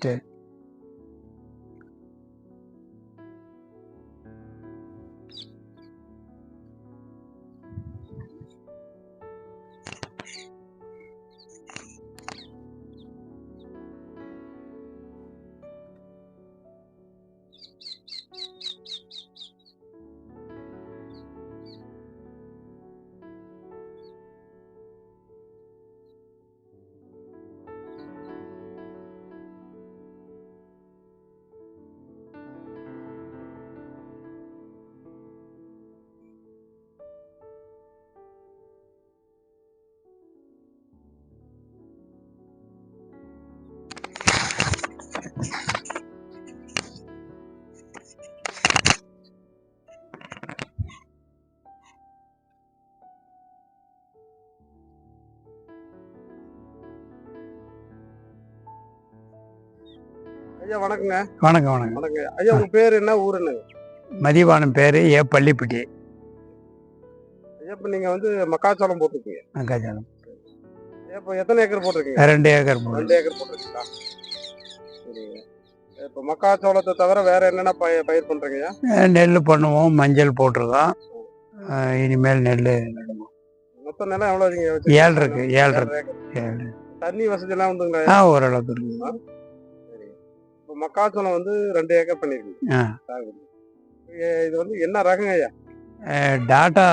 Sí. ஐயா வணக்கங்க. வணக்கம் வணக்கம். வணக்கம் ஐயா உங்க பேர் என்ன? ஊர் என்ன? மதிவானம் பேர் ஏ பள்ளிப்பட்டி. ஐயா இப்போ நீங்க வந்து மக்காச்சோளம் போட்டிருக்கீங்க. மக்காச்சோளம். இப்போ எத்தனை ஏக்கர் போட்டிருக்கீங்க? ரெண்டு ஏக்கர் ரெண்டு ஏக்கர் போட்டிருக்கீங்களா? சரிங்க. இப்போ மக்காச்சோளத்தை தவிர வேற என்னென்ன பயிர் பயிர் பண்றீங்கய்யா நெல் பண்ணுவோம் மஞ்சள் போட்டிருக்கோம் இனிமேல் நெல் நடுவோம். மொத்த நிலம் எவ்வளோ ஏழு இருக்கு ஏழு இருக்கு. தண்ணி வசதி எல்லாம் உண்டுங்களா ஆ ஓரளவுக்கு இருக்கு சரி இப்போ மக்காச்சோளம் வந்து ரெண்டு ஏக்கர். ஏ- இது வந்து என்ன ரகங்க ஐயா? டாட்டா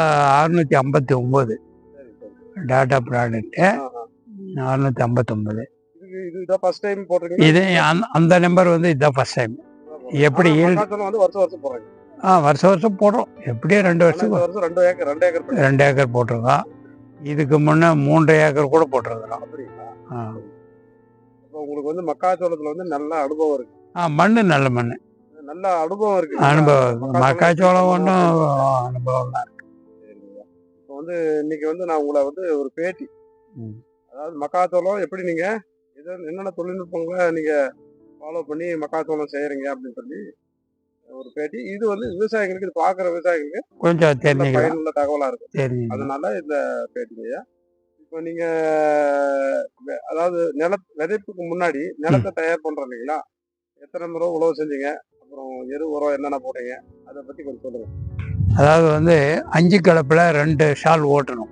அறுநூத்தி ஐம்பத்தி ஒம்பது டாட்டா ப்ராடக்ட்டு. அறுநூத்தி ஐம்பத்தொம்பது. இது இதுதான் ஃபர்ஸ்ட் டைம் போட்டிருக்கீங்க இது அந்த- நம்பர் வந்து இதுதான் ஃபர்ஸ்ட் டைம் எப்படி வந்து வருஷம் வருஷம் போடுறாங்க. ஆ வருஷம் வருஷம் போடுறோம். எப்படியும் ரெண்டு வருஷம் ரெண்டு ஏக்கர் ரெண்டு ஏக்கர் ரெண்டு ஏக்கர் போட்டிருக்கோம். இதுக்கு முன்னே மூன்று ஏக்கர் கூட போட்டிருக்கிறோம். ஆ. உங்களுக்கு வந்து மக்காச்சோளத்துல வந்து நல்ல அனுபவம் இருக்கு. ஆ மண்ணு நல்ல மண் நல்ல அனுபவம் இருக்கு. அனுபவம். மக்காச்சோளம் ஒன்றும் அனுபவம். இப்போ வந்து இன்னைக்கு வந்து நான் உங்களை வந்து ஒரு பேட்டி. அதாவது மக்காச்சோளம் எப்படி நீங்க இதை என்னென்ன தொழில்நுட்பங்களை நீங்க ஃபாலோ பண்ணி மக்காச்சோளம் செய்யறீங்க அப்படின்னு சொல்லி ஒரு பேட்டி. இது வந்து விவசாயிகளுக்கு இது பாக்குற விவசாயிகளுக்கு கொஞ்சம் பயனுள்ள தகவலா இருக்கும். அதனால இந்த பேட்டிங்க இப்போ நீங்க அதாவது நில விதைப்புக்கு முன்னாடி நிலத்தை தயார் பண்றோம் இல்லைங்களா? எத்தனை முறை உழவு செஞ்சீங்க? அப்புறம் எரு உரம் என்னென்ன போட்டீங்க? அதை பத்தி கொஞ்சம் சொல்லுங்க. அதாவது வந்து அஞ்சு கலப்பில் ரெண்டு ஷால் ஓட்டணும்.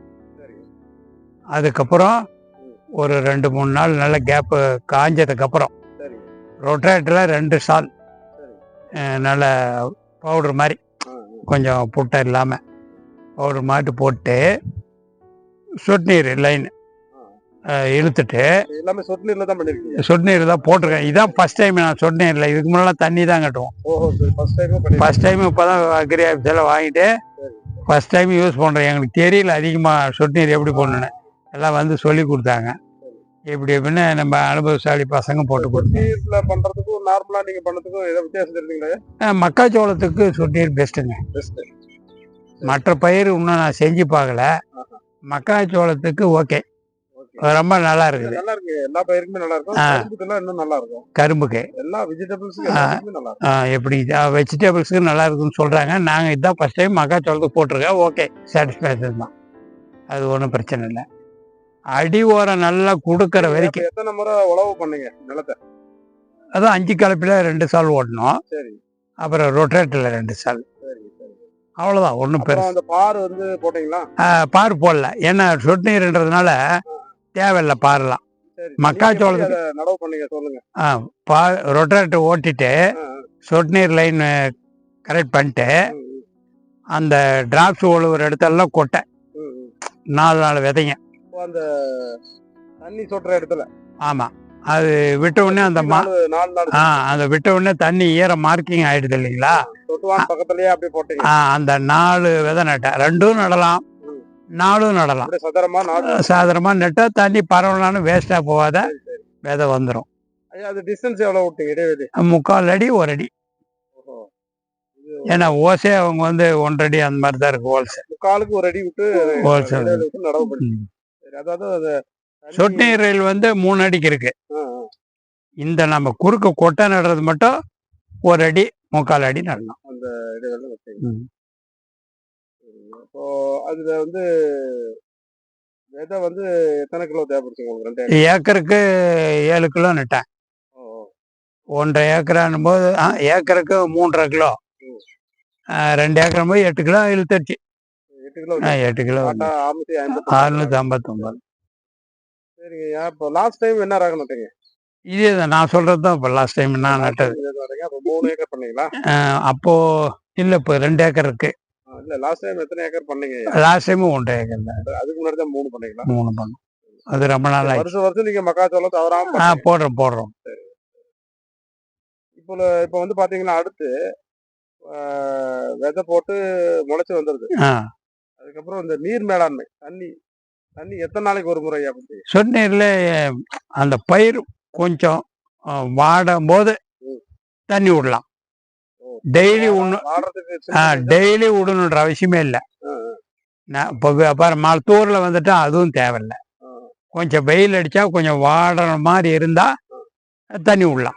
அதுக்கப்புறம் ஒரு ரெண்டு மூணு நாள் நல்ல கேப்பு காஞ்சதுக்கப்புறம் சரிங்க. ரொட்டேட்டரில் ரெண்டு ஷால் நல்ல பவுடர் மாதிரி. கொஞ்சம் புட்டை இல்லாமல் பவுடர் மாட்டு போட்டு சொட்டு நீர் லைன். இழுத்துட்டு. எல்லாமே சொட்டு நீர்ல தான் பண்ணிருக்கீங்க. சொட்டு நீர் தான் போட்டிருக்கேன். இதான் ஃபஸ்ட் டைம் நான் சொட்டு நீரில் இதுக்கு முன்னெல்லாம் தண்ணி தான் கட்டுவோம். ஃபர்ஸ்ட் டைம் ஃபர்ஸ்ட் இப்போ தான் அக்ரி ஆஃபீஸில் வாங்கிட்டு ஃபர்ஸ்ட் டைம் யூஸ் பண்ணுறேன் எங்களுக்கு தெரியல அதிகமாக சொட்டு நீர் எப்படி போடணுன்னு எல்லாம் வந்து சொல்லி கொடுத்தாங்க. எப்படி எப்படின்னு நம்ம அனுபவசாலி பசங்க போட்டு கொடுத்தோம். நீர்ல பண்றதுக்கும் நார்மலா நீங்க பண்ணதுக்கும் ஏதோ வித்தியாசம் தெரியுங்களா மக்காச்சோளத்துக்கு சொட்டு நீர் பெஸ்ட்டுங்க பெஸ்ட் மற்ற பயிர் இன்னும் நான் செஞ்சு பார்க்கல. மக்காச்சோளத்துக்கு ஓகே. ரொம்ப நல்லா இருக்குது. நல்லா இருக்கு. எல்லா பயிருக்குமே நல்லா இருக்கும். கரும்புக்கெல்லாம் இன்னும் நல்லா இருக்கும். கரும்புக்கு. எல்லா வெஜிடபிள்ஸுக்கும் நல்லா இருக்கும். எப்படி வெஜிடபிள்ஸுக்கு நல்லா இருக்குன்னு சொல்கிறாங்க நாங்கள் இதுதான் ஃபஸ்ட் டைம் மக்காச்சோளத்துக்கு போட்டிருக்கேன் ஓகே. சாட்டிஸ்ஃபேக்ஷன் தான். அது ஒன்றும் பிரச்சனை இல்லை. அடி ஓரம் நல்லா கொடுக்குற வரைக்கும். எத்தனை முறை உழவு பண்ணீங்க நிலத்தை? அதான் அஞ்சு கலப்பில் ரெண்டு சால் ஓட்டணும் சரி. அப்புறம் ரொட்டேட்டரில் ரெண்டு சால். அவ்வளோதான் ஒன்றும் அப்புறம் அந்த பார் வந்து போட்டீங்களா? பார் போடல. ஏன்னா சொட்டு நீர்ன்றதுனால தேவையில்லை பாரெல்லாம் சரி மக்காச்சோளத்துக்கு- நடவு பண்ணீங்க சொல்லுங்க. பா ரொட்டேட்டர் ஓட்டிட்டு ஆ, சொட்டு நீர் லைன் கரெக்ட் பண்ணிட்டு அந்த டிராப்ஸ் ஒழுவுற இடத்தெல்லாம் கொட்டை. நாலு நாலு விதைங்க. அந்த தண்ணி சொட்டுற இடத்துல. ஆமாம் அது விட்ட உடனே அந்த ஆ அந்த விட்ட உடனே தண்ணி ஈர மார்க்கிங் ஆயிடுது இல்லைங்களா? ஆ, அந்த நாலு விதை நட்டேன் ரெண்டும் நடலாம். நாலும் நடலாம். சாதாரணமாக நட்டால் தண்ணி பரவலான்னு வேஸ்ட்டாக போகாத. விதை வந்துடும் முக்கால் அடி ஒரு அடி. ஏன்னா ஓசே அவங்க வந்து ஒன்றரை அடி அந்த மாதிரி தான் இருக்கு ஹோல்சேல் முக்காலுக்கு ஒரு அடி விட்டு ஹோல்சேல் அதாவது சொட்டு நீர் ரயில் வந்து மூணு அடிக்கு இருக்கு. இந்த நம்ம குறுக்க கொட்டை நடுறது மட்டும் ஒரு அடி முக்கால் அடி நடலாம் அந்த. இப்போ அதுல வந்து விதை வந்து எத்தனை கிலோ தேவைப்படுச்சு உங்களுக்கு ரெண்டு ஏக்கர் ஏக்கருக்கு ஏழு கிலோ நட்டேன். ஒன்றரை ஏக்கரானும் போது ஏக்கருக்கு மூன்றரை கிலோ. ரெண்டு ஏக்கரும் போது எட்டு கிலோ இழுத்துருச்சு. எட்டு கிலோ எட்டு கிலோ அறுநூத்தி ஐம்பத்தொம்பது. சரிங்கய்யா இப்போ லாஸ்ட் டைம் என்ன ரகம் நட்டீங்க இதே தான் நான் சொல்றது தான் இப்போ லாஸ்ட் டைம் நான் நட்டது அப்போ மூணு ஏக்கர் பண்ணீங்களா? அப்போ இல்லை இப்போ ரெண்டு ஏக்கர் இருக்கு. இல்ல லாஸ்ட் டைம் எத்தனை ஏக்கர் பண்ணீங்க? லாஸ்ட் டைமும் ஒன்றரை ஏக்கர் தான். அதுக்கு முன்னாடி தான் மூணு பண்ணீங்களா? மூணு பண்ணோம். அது ரொம்ப நாள் வருஷம் வருஷம் நீங்க மக்காச்சோளம் தவறாம ஆ. போடுறோம் போடுறோம். இப்போ இப்போ வந்து பாத்தீங்கன்னா அடுத்து விதை போட்டு முளைச்சு வந்துருது. அதுக்கப்புறம் இந்த நீர் மேலாண்மை தண்ணி. தண்ணி எத்தனை நாளைக்கு ஒரு முறை சொன்னீர்ல அந்த பயிர் கொஞ்சம் வாடும் போது. தண்ணி விடலாம். டெய்லி சின்ன- டெய்லி விடணுன்ற அவசியமே இல்லை. நான் இப்போ அப்புறம் மழை தூரில் வந்துட்டா அதுவும் தேவையில்லை. கொஞ்சம் வெயில் அடிச்சா கொஞ்சம் வாடுற மாதிரி இருந்தா தண்ணி விடலாம்.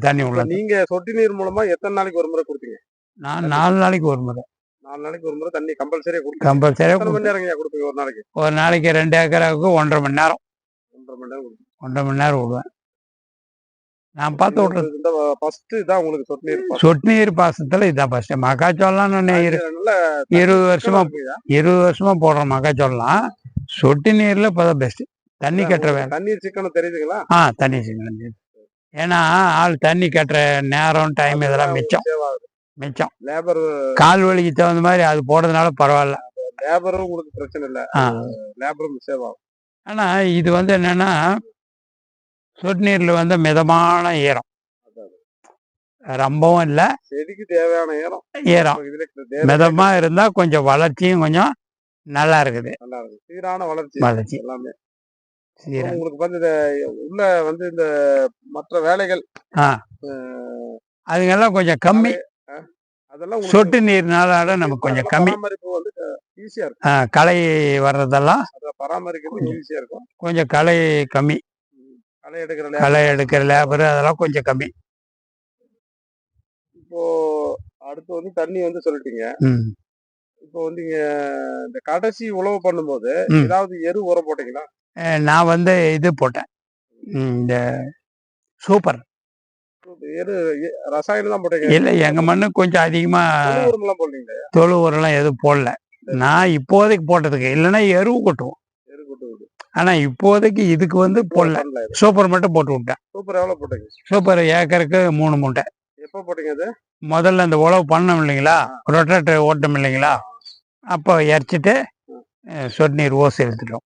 தண்ணி விடலாம். நீங்க சொட்டு நீர் மூலமா எத்தனை நாளைக்கு ஒரு முறை கொடுத்தீங்க? நான் நாலு நாளைக்கு ஒரு முறை. நாலு நாளைக்கு ஒரு முறை தண்ணி கம்பல்சரியா கொடுத்தீங்க கம்பல்சரியாக எத்தனை மணி நேரம் கொடுப்பீங்க ஒரு நாளைக்கு? ஒரு நாளைக்கு ரெண்டு ஏக்கராவுக்கு ஒன்றரை மணி நேரம். ஒன்றரை மணி நேரம். ஒன்றரை மணி நேரம் விடுவேன். நான் பார்த்து விட்றது இந்த ஃபர்ஸ்ட் தான் உங்களுக்கு சொட்டு நீர். சொட்டு நீர் பாசனத்துல இதான் ஃபர்ஸ்ட் மக்காச்சோளம் நான் இருபது வருஷமா? இருபது வருஷமா போடுறோம் மக்காச்சோளம் சொட்டு நீர்ல இப்பதான் பெஸ்ட் தண்ணி கட்டுற வேலை. தண்ணீர் சிக்கனம் தெரியுதுங்களா? ஆ தண்ணி சிக்கனம் ஏன்னா ஆள் தண்ணி கட்டுற நேரம் டைம் இதெல்லாம் மிச்சம். மிச்சம். லேபர் கால் வலிக்கு தகுந்த மாதிரி அது போடுறதுனால பரவாயில்ல. லேபரும் உங்களுக்கு பிரச்சனை இல்ல. லேபரும் சேவ் ஆகும். ஆனா இது வந்து என்னன்னா சொட்டு நீர்ல வந்து மிதமான ஈரம். ரொம்பவும் இல்லை. செடிக்கு தேவையான ஈரம். தேவை- மிதமா இருந்தா கொஞ்சம் வளர்ச்சியும் கொஞ்சம் நல்லா இருக்குது. நல்லா இருக்கும். சீரான வளர்ச்சி. வளர்ச்சி. எல்லாமே. உங்களுக்கு வந்து இந்த உள்ள வந்து இந்த மற்ற வேலைகள் அதுங்கெல்லாம் கொஞ்சம் கம்மி. அதெல்லாம் சொட்டு நீர்னால நமக்கு கொஞ்சம் கம்மி வந்து ஈஸியா இருக்கும். களை வர்றதெல்லாம் பராமரிக்கிறது ஈஸியா இருக்கும். கொஞ்சம் களை கம்மி. களை எடுக்கிற களை எடுக்கிற லேபர் அதெல்லாம் கொஞ்சம் கம்மி. இப்போ அடுத்து வந்து தண்ணி வந்து சொல்லிட்டீங்க. இப்போ வந்து இந்த கடைசி உழவு பண்ணும்போது. ஏதாவது எரு உரம் போட்டீங்களா? நான் வந்து இது போட்டேன். இந்த சூப்பர். ரசாயனம் தான் இல்லை எங்க மண்ணு கொஞ்சம் அதிகமா தொழு உரம்லாம் எதுவும் போடல. நான் இப்போதைக்கு போட்டதுக்கு இல்லைன்னா எருவு கொட்டுவோம். எரு கொட்டு விடு ஆனா இப்போதைக்கு இதுக்கு வந்து போடல. சூப்பர் மட்டும் போட்டு விட்டேன். சூப்பர் எவ்வளவு போட்டீங்க? சூப்பர் ஏக்கருக்கு மூணு மூட்டை. எப்போ போட்டீங்க அது? முதல்ல அந்த உழவு பண்ணோம் இல்லைங்களா? ரொட்டேட்டர் ஓட்டம் இல்லைங்களா? அப்போ இறச்சிட்டு சொட்டு நீர் ஓசை எடுத்துட்டோம்.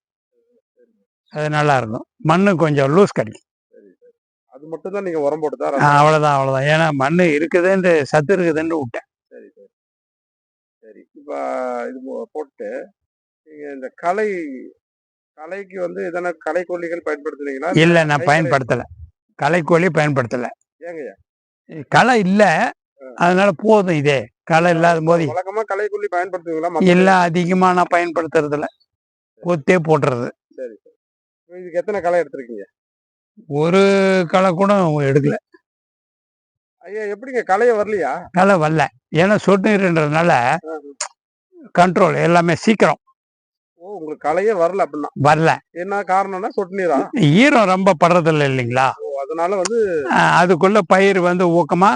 அது நல்லா இருக்கும். மண்ணு கொஞ்சம் லூஸ் கிடைக்கும். அது மட்டும் தான் நீங்க உரம் போட்டு ஆஹ், அவ்வளவுதான் அவ்வளவுதான். ஏன்னா மண்ணு இருக்குதுன்னு சத்து இருக்குதுன்னு விட்டேன். சரி சரி. சரி இப்போ இது போட்டு நீங்க இந்த களை களைக்கு வந்து எதனா களைக்கொல்லிகள் பயன்படுத்துனீங்களா? இல்லை நான் பயன்படுத்தலை. களைக்கோழி பயன்படுத்தலை. ஏங்கய்யா களை இல்லை. அதனால போதும் இதே. களை இல்லாத போது. வழக்கமா களைக்கொல்லி பயன்படுத்துவீங்களா இல்லை அதிகமாக நான் பயன்படுத்துறது இல்ல கொத்தே போட்டுறது. சரி சரி. இதுக்கு எத்தனை களை எடுத்திருக்கீங்க? ஒரு களை கூட எடுக்கல. ஐயா எப்படிங்க? களைய வரலையா? களை வரல. ஏன்னா சொட்டு நீர்ன்றதுனால கண்ட்ரோல் எல்லாமே சீக்கிரம். ஓ உங்களுக்கு களையே வரல அப்படின்னா. வரல. என்ன காரணம்னா சொட்டு நீரா ஈரம் ரொம்ப படுறதில்ல இல்லைங்களா? அதனால வந்து அதுக்குள்ள பயிர் வந்து ஊக்கமா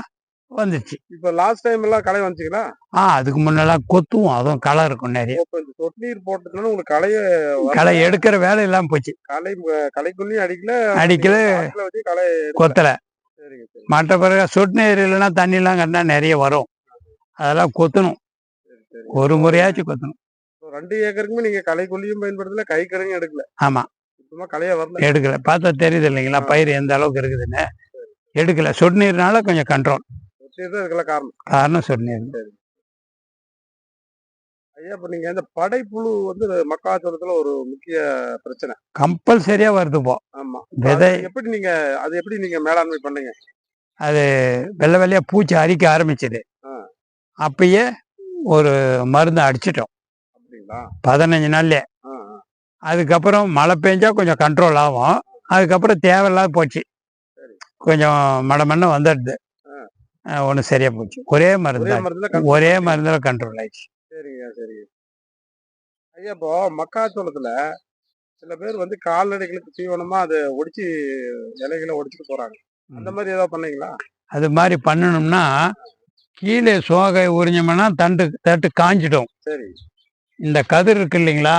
வந்துச்சு. இப்ப லாஸ்ட் டைம் எல்லாம் களை வந்துச்சுங்களா? ஆ அதுக்கு முன்னெல்லாம் கொத்துவும் அதுவும் களை இருக்கும் நிறைய. இப்ப இந்த சொட்டு நீர் போட்டதுனால உங்களுக்கு களைய. களை எடுக்கிற வேலை எல்லாம் போச்சு. களை களைக்குள்ளையும் அடிக்கல அடிக்கல. வச்சு களை. கொத்தல. மற்ற பிறகு சொட்டு நீர் இல்லைன்னா தண்ணிலாம் கட்டினா நிறைய வரும். அதெல்லாம் கொத்தணும். ஒரு முறையாச்சும் கொத்தணும். ரெண்டு ஏக்கருக்குமே நீங்க களைக்கொல்லியும் பயன்படுத்தல கை கடையும் எடுக்கல. ஆமா. சுத்தமா களைய வரல. எடுக்கல. பார்த்தா தெரியுது இல்லைங்களா? பயிர் எந்த அளவுக்கு இருக்குதுன்னு. எடுக்கல. சொட்டு நீர்னால கொஞ்சம் கண்ட்ரோல் இதுக்கெல்லாம் காரணம். காரணம் நீர் ஐயா இப்ப நீங்க இந்த படைப்புழு வந்து மக்காச்சோளத்துல ஒரு முக்கிய பிரச்சனை. கம்பல்சரியா வருது போ ஆமா. விதை எப்படி நீங்க அது எப்படி நீங்க மேலாண்மை பண்ணீங்க? அது வெள்ளை வெள்ளையா பூச்சி அரிக்க ஆரம்பிச்சது. ஆ. அப்பயே ஒரு மருந்து அடிச்சிட்டோம். பதினஞ்சு நாள்ல. அதுக்கப்புறம் மழை பெஞ்சா கொஞ்சம் கண்ட்ரோல் ஆகும். அதுக்கப்புறம் தேவையில்லாத போச்சு. கொஞ்சம் மடமண்ண வந்துடுது. ஒன்றும் சரியா போச்சு. ஒரே மருந்து ஒரே. மருந்துல கண்ட்ரோல் ஆயிடுச்சு. சரிங்க சரிங்க. ஐயா இப்போ மக்காச்சோளத்துல சில பேர் வந்து கால்நடைகளுக்கு தீவனமா அதை ஒடிச்சு இலைகளை ஒடிச்சிட்டு போறாங்க. அந்த மாதிரி ஏதாவது பண்ணீங்களா? அது மாதிரி பண்ணணும்னா கீழே சோகை உறிஞ்சோம்னா தண்டு தட்டு காஞ்சிடும். சரி. இந்த கதிர் இருக்கு இல்லைங்களா?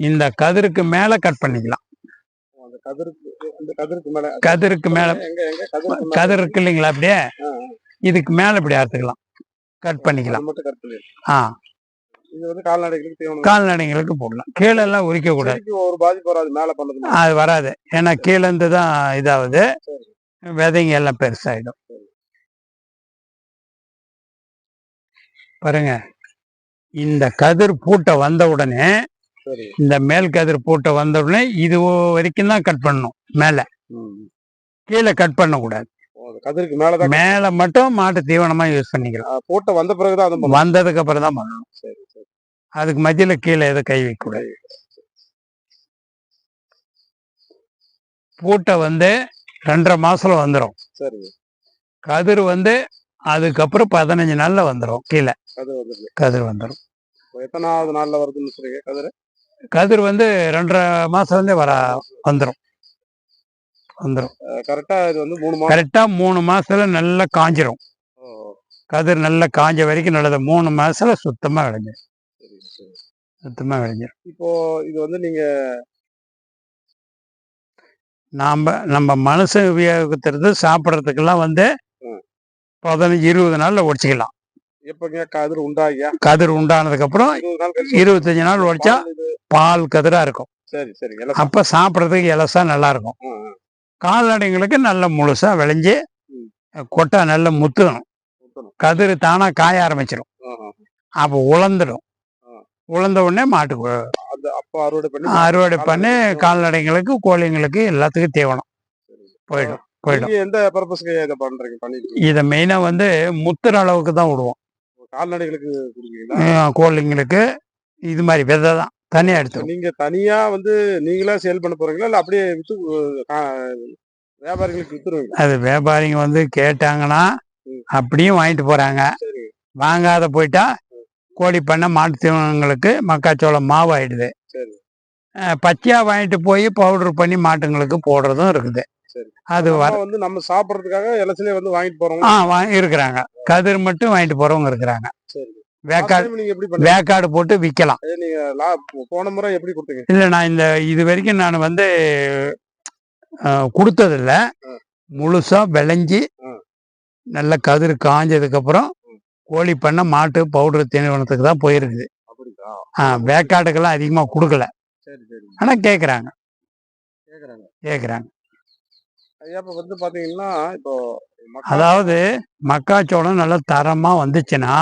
இந்த கதிருக்கு மேல கட் பண்ணிக்கலாம். கதிருக்கு மேல கதிருக்கு மேல கதிர் இருக்கு இல்லைங்களா அப்படியே? இதுக்கு மேல இப்படி அறுத்துக்கலாம். கட் பண்ணிக்கலாம். பண்ணி ஆ. இது வந்து கால்நடைகளுக்கு போடலாம். கீழே எல்லாம் உரிக்க கூடாது. அது வராது. ஏன்னா கீழே இருந்து தான் இதாகுது. விதைங்க எல்லாம் பெருசாயிடும். பாருங்க. இந்த கதிர் பூட்டை வந்த உடனே இந்த மேல் கதிர் பூட்டை வந்த உடனே இது வரைக்கும் தான் கட் பண்ணணும். மேல. கீழே கட் பண்ணக்கூடாது. ஓ, அந்த கதிருக்கு மேலதான் மேல மட்டும் மாட்டு தீவனமா யூஸ் பண்ணிக்கலாம் போட்ட வந்த பிறகுதான் அது. வந்ததுக்கு அப்புறம் தான் பண்ணணும். சரி சரி. அதுக்கு மத்தியில கீழே எதுவும் கை வைக்க கூடாது. பூட்டை வந்து ரெண்டரை மாசத்துல வந்துடும் சரி. கதிர் வந்து அதுக்கப்புறம் பதினஞ்சு நாள்ல வந்துடும் கீழே கதிர் வந்துடும் எத்தனாவது நாள்ல வருதுன்னு சொல்றீங்க கதிர்? கதிர் வந்து ரெண்டரை மாசம் வந்து வர வந்துடும் வந்துடும் கரெக்டா இது வந்து மூணு மாசம் கரெக்டா மூணு மாசத்துல நல்லா காஞ்சிரும். கதிர் நல்லா காஞ்ச வரைக்கும் நல்லது. மூணு மாசத்துல சுத்தமா சரி சுத்தமா விளைஞ்சிரும் இப்போ இது வந்து நீங்க நாம நம்ம மனுஷன் உபயோகிக்கிறது சாப்பிட்றதுக்கெல்லாம் வந்து. பதினஞ்சு இருபது நாள்ல உடைச்சிக்கலாம் எப்பங்க கதிர் உண்டாகியா? கதிர் உண்டானதுக்கு அப்புறம் இருபது நாள் கழிச்சு இருபத்தஞ்சு நாள் உடைச்சா பால் இது- பால் கதிரா இருக்கும். சரி சரி. அப்ப சாப்பிட்றதுக்கு இலசா நல்லா இருக்கும். கால்நடைங்களுக்கு நல்ல முழுசா விளைஞ்சு. கொட்டை நல்ல முத்துணும். கதிர் தானா காய ஆரம்பிச்சிடும். அப்போ உலர்ந்துடும் ஆ. உலர்ந்த உடனே மாட்டுக்கு அறுவடை பண்ணி அறுவடை பண்ணி கால்நடைங்களுக்கு கோழிங்களுக்கு எல்லாத்துக்கும் தீவனம் சரி. போயிடும் போயிடும் எந்த பர்பஸ்க்கு இதை பண்றீங்க இதை மெயினா வந்து முத்துற அளவுக்கு தான் விடுவோம் கால்நடைகளுக்கு கோழிங்களுக்கு இது மாதிரி விதை தான் தனியா எடுத்துரும் நீங்க தனியா வந்து நீங்களா சேல் பண்ண போறீங்களா? இல்ல அப்படியே வித்து வியாபாரிகளுக்கு வித்துருவீங்க அது வியாபாரிங்க வந்து கேட்டாங்கன்னா. அப்படியும் வாங்கிட்டு போறாங்க. வாங்காத போயிட்டா கோழி பண்ணை மாட்டு தீவனங்களுக்கு மக்காச்சோளம் மாவு ஆயிடுது. பச்சையா வாங்கிட்டு போய் பவுடர் பண்ணி மாட்டுங்களுக்கு போடுறதும் இருக்குது. அது வந்து நம்ம சாப்பிடறதுக்காக எலசிலே வந்து வாங்கிட்டு போறோம் ஆ வாங்கி இருக்கிறாங்க. கதிர் மட்டும் வாங்கிட்டு போறவங்க இருக்கிறாங்க. சரி. வேக்காடு வேக்காடு போட்டு விற்கலாம் போன முறை எப்படி கொடுத்தீங்க? இல்லை நான் இந்த இது வரைக்கும் நான் வந்து கொடுத்ததில்ல. ம். முழுசா விளைஞ்சி. நல்ல கதிர் காஞ்சதுக்கு அப்புறம் ம். கோழி பண்ண மாட்டு பவுடர் தீவனத்துக்கு தான் போயிருக்குது. ஆ, வேக்காடுக்கெல்லாம் அதிகமாக கொடுக்கல. சரி சரி. ஆனால் கேட்குறாங்க கேட்குறாங்க மக்கா- அதாவது மக்காச்சோளம் நல்லா தரமாக வந்துச்சுன்னா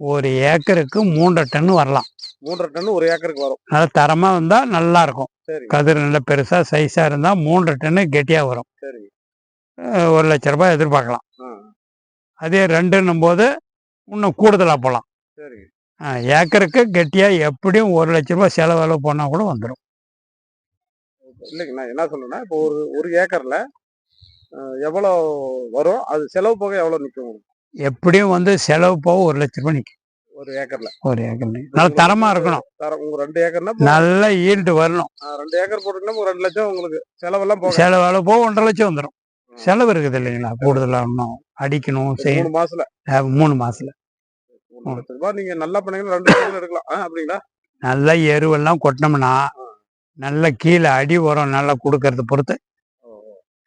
ஒரு ஏக்கருக்கு மூன்றரை டன் வரலாம். மூன்றரை டன் ஒரு ஏக்கருக்கு வரும். நல்லா தரமாக வந்தால் நல்லா இருக்கும். சரி. கதிர் நல்ல பெருசாக சைஸாக இருந்தால் மூன்றரை டன்னு கெட்டியாக வரும். ஒரு லட்ச ரூபாய் எதிர்பார்க்கலாம். அதே ரெண்டுன்னும் போது இன்னும் கூடுதலாக போகலாம் சரி. ஏக்கருக்கு கெட்டியாக எப்படியும் ஒரு லட்ச ரூபாய் செலவு போனால் கூட வந்துடும் இல்லைங்க நான் என்ன சொல்றேன்னா இப்போ ஒரு ஒரு ஏக்கர்ல அஹ், எவ்வளவு வரும்? அது செலவு போக எவ்வளவு நிக்கும்? எப்படியும் வந்து செலவு போக ஒரு லட்ச ரூபாய் நிற்கும் ஒரு ஏக்கர்ல. ஒரு ஏக்கர் நல்லா தரமாக இருக்கணும். தரம் உங்க ரெண்டு ஏக்கர்னா நல்ல ஈல்டு வரணும். ரெண்டு ஏக்கர் போட்டீங்கன்னா ஒரு ரெண்டு லட்சம் உங்களுக்கு செலவெல்லாம் போக செலவு போக ஒன்றரை லட்சம் வந்துடும் செலவு இருக்குது இல்லைங்களா? கூடுதலாக இன்னும் அடிக்கணும் செய்யணும். மாசத்துல. மூணு மாசத்துல. நீங்க நல்லா பண்ணீங்கன்னா ரெண்டு லட்சம் எடுக்கலாம். அப்படிங்களா? நல்ல எருவெல்லாம் கொட்டினோம்னா நல்ல கீழே அடி உரம் நல்லா கொடுக்கறத பொறுத்து.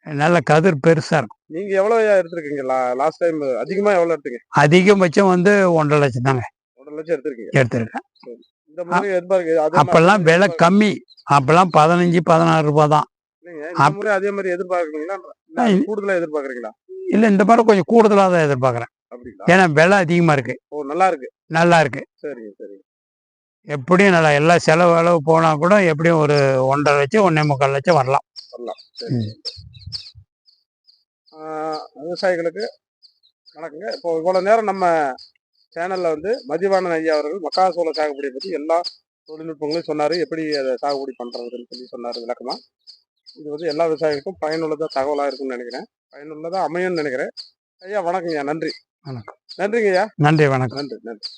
நல்ல கதிர் பெருசா இருக்கும். நீங்க எவ்வளவு எடுத்திருக்கீங்க? லாஸ்ட் டைம் அதிகமா எவ்வளவு எடுத்தீங்க? அதிகபட்சம் வந்து ஒன்றரை லட்சம் தாங்க. ஒன்றரை லட்சம் எடுத்திருக்கீங்க. எடுத்திருக்கேன். அப்பெல்லாம் விலை கம்மி. அப்பெல்லாம் பதினஞ்சு பதினாறு ரூபாய் தான். அதே மாதிரி எதிர்பார்க்கறீங்களா? கூடுதலா எதிர்பார்க்கறீங்களா? இல்லை இந்த மாதிரி கொஞ்சம் கூடுதலாக தான் எதிர்பார்க்குறேன். ஏன்னா விலை அதிகமாக இருக்கு. நல்லா இருக்கு. நல்லா இருக்கு. சரிங்க சரிங்க. எப்படியும் நல்லா எல்லா செலவு அளவு போனால் கூட எப்படியும் ஒரு ஒன்றரை லட்சம் ஒன்றே முக்கால் லட்சம் வரலாம். சரி ம். ஆஹ் விவசாயிகளுக்கு வணக்கங்க. இப்போ இவ்வளவு நேரம் நம்ம சேனல்ல வந்து மதிவாணன் ஐயா அவர்கள் மக்காசோள சாகுபடியை பத்தி எல்லா தொழில்நுட்பங்களையும் சொன்னாரு. எப்படி அதை சாகுபடி பண்றதுன்னு சொல்லி சொன்னாரு விளக்கமா. இது வந்து எல்லா விவசாயிகளுக்கும் பயனுள்ளதா தகவலா இருக்கும்னு நினைக்கிறேன். பயனுள்ளதா அமையும்னு நினைக்கிறேன். ஐயா வணக்கங்க ஐயா நன்றி. வணக்கம். நன்றிங்க ஐயா நன்றி வணக்கம். நன்றி நன்றி.